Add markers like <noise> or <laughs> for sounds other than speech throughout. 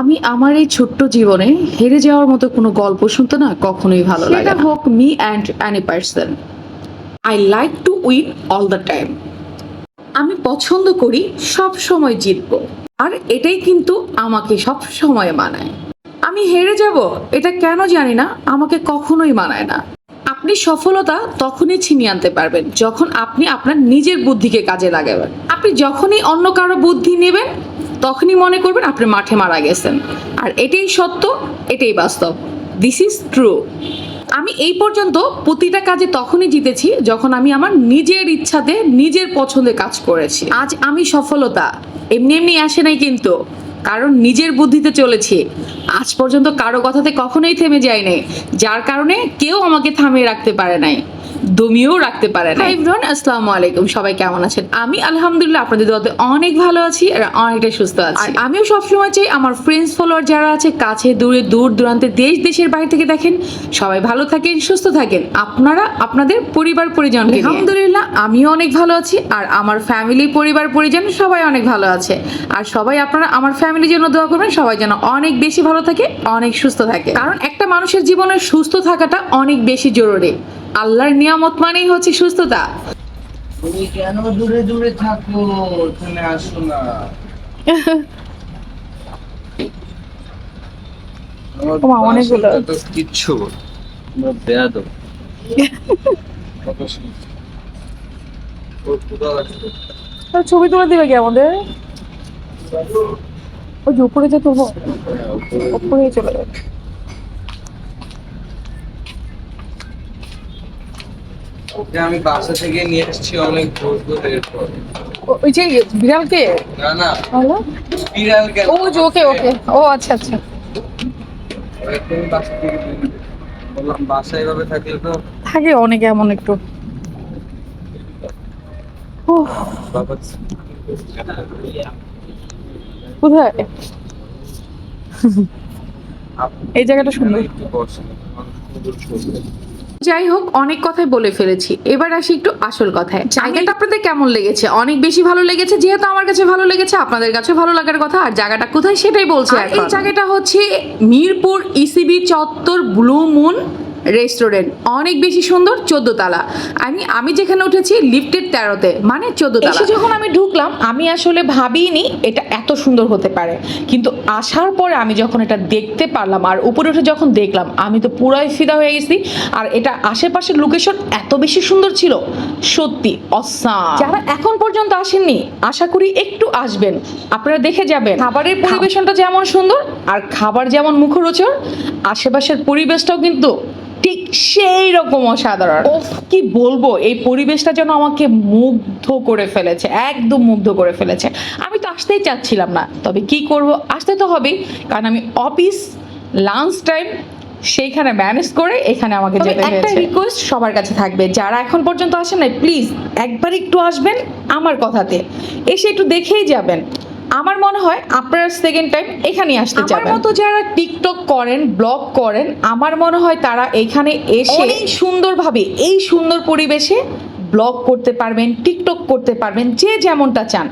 আমি আমার এই ছোট্ট জীবনে হেরে যাওয়ার মতো কোনো গল্প শুনতে না কখনোই ভালো লাগে হোক me and any person. I like to win all the time. আমি পছন্দ করি সব সময় জিতব। আর এটাই কিন্তু আমাকে সব সময় মানায়। আমি হেরে যাব এটা কেন জানি না আমাকে কখনোই মানায় না। আপনি সফলতা তখনই ছিনিয়ে আনতে পারবেন যখন আপনি আপনার নিজের বুদ্ধিকে কাজে লাগাবেন। আপনি যখনই অন্য কারও বুদ্ধি নেবেন তখনই মনে করবেন আপনি মাঠে মারা গেছেন। আর এটাই সত্য, এটাই বাস্তব। দিস ইজ ট্রু আমি এই পর্যন্ত প্রতিটা কাজে তখনই জিতেছি যখন আমি আমার নিজের ইচ্ছাতে, নিজের পছন্দে কাজ করেছি। আজ আমি সফলতা, এমনি এমনি আসে নাই কিন্তু। কারণ নিজের বুদ্ধিতে চলেছি। আজ পর্যন্ত কারও কথাতে কখনোই থেমে যায় নাই যার কারণে কেউ আমাকে থামিয়ে রাখতে পারে নাই। দমিয়েও রাখতে পারে না ইভরান আসসালামু আলাইকুম। সবাই কেমন আছেন? আমি আলহামদুলিল্লাহ আপনাদের দোয়াতে অনেক ভালো আছি আর অনেকটা সুস্থ আছি। আর আমিও সবসময় চাই আমার ফ্রেন্ডস ফলোয়ার যারা আছে কাছে দূরে দূর দূরান্তে দেশ দেশের বাইরে থেকে দেখেন সবাই ভালো থাকেন সুস্থ থাকেন। আপনারা আপনাদের পরিবার পরিজন আলহামদুলিল্লাহ আমিও অনেক ভালো আছি আর আমার ফ্যামিলি পরিবার পরিজন সবাই অনেক ভালো আছে। আর সবাই আপনারা আমার ফ্যামিলির জন্য দোয়া করবেন সবাই যেন অনেক বেশি ভালো থাকে অনেক সুস্থ থাকে। কারণ একটা মানুষের জীবনে সুস্থ থাকাটা অনেক বেশি জরুরি। আল্লাহর নিয়ামত মানেই হচ্ছে সুস্থতা। তুমি কেন দূরে দূরে থাকো? এখানে আসো না। <laughs> অনেকগুলো। তো। কিচ্ছু ছবি তুলে দিবে কি আমাদের? ওই যে উপরে যে তুলবো উপরে। চলে যাবে। আমি বাসা থেকে নিয়ে এসেছি অনেক করে এরপর। ও- ওই যে বিড়ালকে? না না। হলো বিড়াল কেন ও যে ওকে ওকে। ও আচ্ছা আচ্ছা। ওকে আমি বাসা থেকে বললাম বাসায় এভাবে থাকলে তো থাকে অনেক এমন একটু। কোথায়? এই জায়গাটা সুন্দর। যাই হোক অনেক কথাই বলে ফেলেছি। এবার আসি একটু আসল কথায়। জায়গাটা আপনাদের কেমন লেগেছে? অনেক বেশি ভালো লেগেছে যেহেতু আমার কাছে ভালো লেগেছে আপনাদের কাছে ভালো লাগার কথা আর জায়গাটা কোথায় সেটাই বলছে এই জায়গাটা হচ্ছে মিরপুর ইসিবি চত্বর ব্লু মুন রেস্টুরেন্ট। অনেক বেশি সুন্দর চোদ্দ তালা। আমি আমি যেখানে উঠেছি লিফটের তেরোতে মানে চোদ্দ তালা। যখন আমি ঢুকলাম আমি আসলে ভাবিনি এটা এত সুন্দর হতে পারে। কিন্তু আসার পরে আমি যখন এটা দেখতে পারলাম আর উপরে উঠে যখন দেখলাম আমি তো পুরাই ফিদা হয়ে গেছি। আর এটা আশেপাশের লোকেশন এত বেশি সুন্দর ছিল সত্যি অসাম যারা এখন পর্যন্ত আসেননি আশা করি একটু আসবেন। আপনারা দেখে যাবেন। খাবারের পরিবেশনটা যেমন সুন্দর আর খাবার যেমন মুখরোচক আশেপাশের পরিবেশটাও কিন্তু ঠিক সেই রকম অসাধারণ। কি বলব? এই পরিবেশটা যেন আমাকে মুগ্ধ করে ফেলেছে একদম মুগ্ধ করে ফেলেছে। আমি তো আসতেই চাচ্ছিলাম না তবে কি করব? আসতে তো হবেই কারণ আমি অফিস লাঞ্চ টাইম সেইখানে ম্যানেজ করে এখানে আমাকে যেতে একটা রিকোয়েস্ট সবার কাছে থাকবে যারা এখন পর্যন্ত আসেন নাই প্লিজ একবার একটু আসবেন আমার কথাতে। এসে একটু দেখেই যাবেন। আমার মনে হয় আপনারা সেকেন্ড টাইম এখানেই আসতে আমার যাবেন। মতো যারা টিকটক করেন ব্লগ করেন আমার মনে হয় তারা এখানে এসে সুন্দরভাবে এই সুন্দর পরিবেশে ব্লগ করতে পারবেন টিকটক করতে পারবেন যে যেমনটা চান।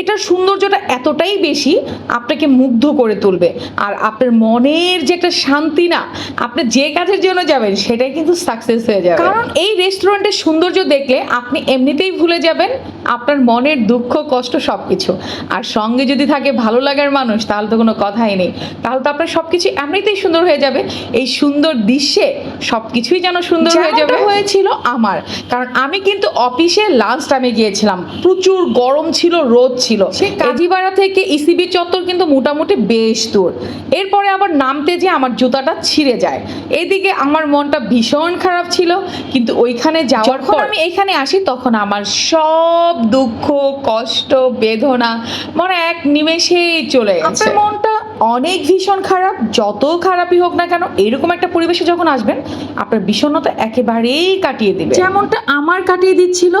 এটার সৌন্দর্যটা এতটাই বেশি আপনাকে মুগ্ধ করে তুলবে। আর আপনার মনের যে একটা শান্তি না আপনি যে কাজের জন্য যাবেন সেটাই কিন্তু সাকসেস হয়ে যাবে। কারণ এই রেস্টুরেন্টের সৌন্দর্য দেখলে আপনি এমনিতেই ভুলে যাবেন আপনার মনের দুঃখ কষ্ট সব কিছু আর সঙ্গে যদি থাকে ভালো লাগার মানুষ তাহলে তো কোনো কথাই নেই। তাহলে তো আপনার সব কিছু এমনিতেই সুন্দর হয়ে যাবে। এই সুন্দর দৃশ্যে সব কিছুই যেন সুন্দর হয়ে যাবে। হয়েছিল আমার। কারণ আমি কিন্তু অফিসে লাঞ্চ টাইমে গিয়েছিলাম। প্রচুর গরম ছিল রোদ ছিল। সে কাজীপাড়া থেকে ইসিবি চত্বর কিন্তু মোটামুটি বেশ দূর। এরপরে আবার নামতে যে আমার জুতাটা ছিঁড়ে যায়। এদিকে আমার মনটা ভীষণ খারাপ ছিল কিন্তু ওইখানে যাওয়ার পর আমি এখানে আসি তখন আমার সব দুঃখ কষ্ট বেদনা মনে এক নিমেষেই চলে গেছে। মনটা অনেক ভীষণ খারাপ, যত খারাপই হোক না কেন, এরকম একটা পরিবেশে যখন আসবেন, আপনার বিষণ্ণতা একেবারেই কাটিয়ে দেবে। যেমনটা আমার কাটিয়ে দিচ্ছিল,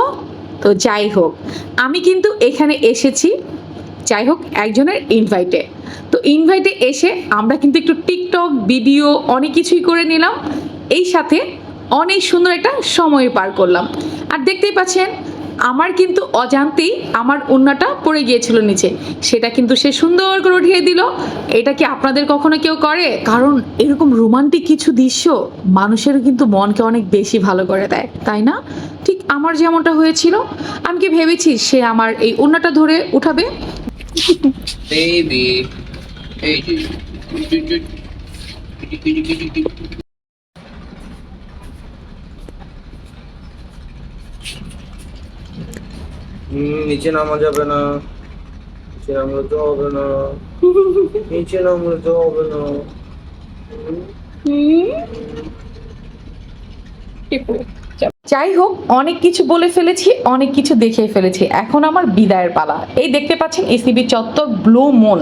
তো যাই হোক, আমি কিন্তু এখানে এসেছি, যাই হোক, একজনের ইনভাইটে তো ইনভাইটে এসে আমরা কিন্তু একটু টিকটক ভিডিও অনেক কিছুই করে নিলাম। এই সাথে অনেক সুন্দর একটা সময় পার করলাম। আর দেখতেই পাচ্ছেন আমার কিন্তু অজান্তেই আমার ওন্নাটা পড়ে গিয়েছিল নিচে সেটা কিন্তু সে সুন্দর করে উঠিয়ে দিল এটা কি আপনাদের কখনো কেউ করে কারণ এরকম রোমান্টিক কিছু দৃশ্য মানুষের কিন্তু মনকে অনেক বেশি ভালো করে দেয় তাই না ঠিক আমার যেমনটা হয়েছিল আমি কি ভেবেছি সে আমার এই ওন্নাটা ধরে উঠাবে নিচে নামা যাবে না নিচে নামলে তো হবে না নিচে নামলে তো হবে না যাই হোক অনেক কিছু বলে ফেলেছি, অনেক কিছু দেখে ফেলেছি। এখন আমার বিদায়ের পালা। এই দেখতে পাচ্ছেন এসিবি চত্বর ব্লু মুন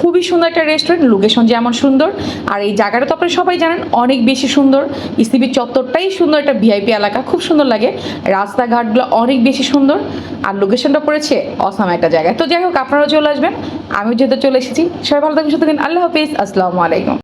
খুবই সুন্দর একটা রেস্টুরেন্ট লোকেশন যেমন সুন্দর। আর এই জায়গাটা তো আপনারা সবাই জানেন, অনেক বেশি সুন্দর। ইসিবি চত্বরটাই সুন্দর একটা ভিআইপি এলাকা, খুব সুন্দর লাগে। রাস্তাঘাটগুলো অনেক বেশি সুন্দর। আর লোকেশনটা পড়েছে অসাম একটা জায়গায় তো যাই হোক, আপনারাও চলে আসবেন। আমিও যেহেতু চলে এসেছি, সবাই ভালো থাকবেন সুতরাং আল্লাহ হাফিজ। আসসালামু আলাইকুম।